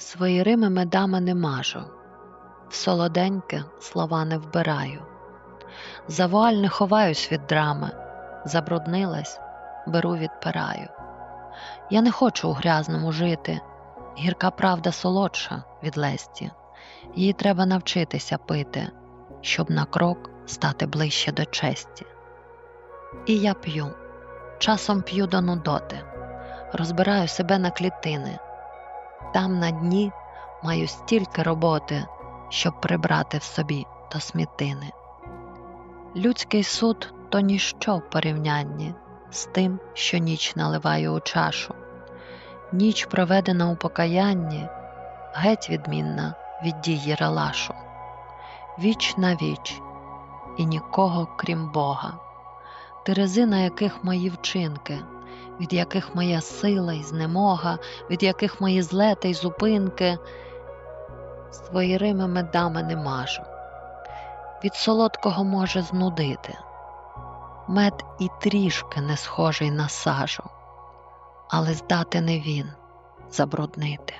Свої рими медами не мажу, в солоденьке слова не вбираю. За вуаль не ховаюсь від драми, забруднилась, беру відпираю. Я не хочу у грязному жити, гірка правда солодша від лесті. Їй треба навчитися пити, щоб на крок стати ближче до честі. І я п'ю, часом п'ю до нудоти, розбираю себе на клітини. Там на дні маю стільки роботи, щоб прибрати в собі до смітини. Людський суд то ніщо в порівнянні з тим, що ніч наливаю у чашу. Ніч, проведена у покаянні, геть відмінна від дії релашу. Віч на віч, і нікого крім Бога, терези, на яких мої вчинки, від яких моя сила й знемога, від яких мої злети й зупинки, своїми медами не мажу. Від солодкого може знудити. Мед і трішки не схожий на сажу, але здати не він забруднити.